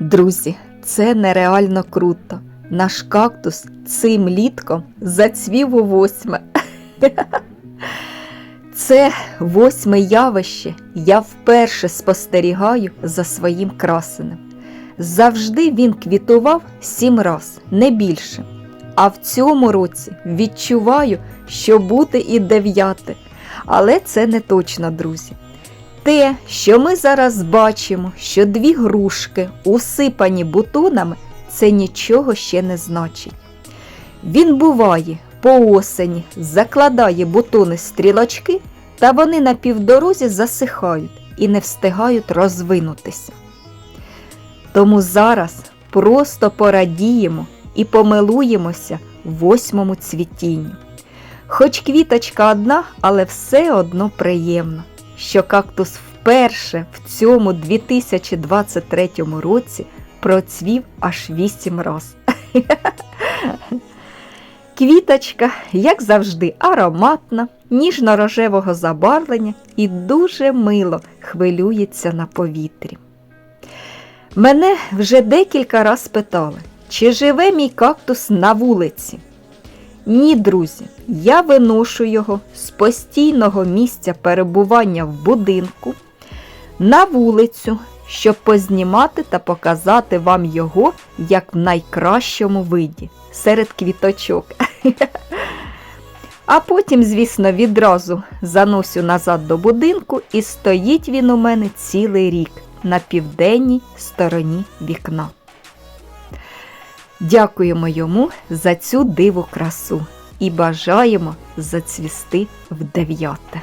Друзі, це нереально круто. Наш кактус цим літком зацвів у восьме. Це восьме явище я вперше спостерігаю за своїм красенем. Завжди він квітував сім раз, не більше. А в цьому році відчуваю, що буде і дев'яте. Але це не точно, друзі. Те, що ми зараз бачимо, що дві грушки усипані бутонами, це нічого ще не значить. Він буває по осені, закладає бутони стрілочки, та вони на півдорозі засихають і не встигають розвинутися. Тому зараз просто порадіємо і помилуємося восьмому цвітінню. Хоч квіточка одна, але все одно приємно, що кактус вперше в цьому 2023 році процвів аж вісім раз. Квіточка, як завжди, ароматна, ніжно-рожевого забарвлення і дуже мило хвилюється на повітрі. Мене вже декілька раз питали, чи живе мій кактус на вулиці. Ні, друзі, я виношу його з постійного місця перебування в будинку на вулицю, щоб познімати та показати вам його як в найкращому виді серед квіточок. А потім, звісно, відразу заносю назад до будинку і стоїть він у мене цілий рік на південній стороні вікна. Дякуємо йому за цю диву красу і бажаємо зацвісти в дев'яте.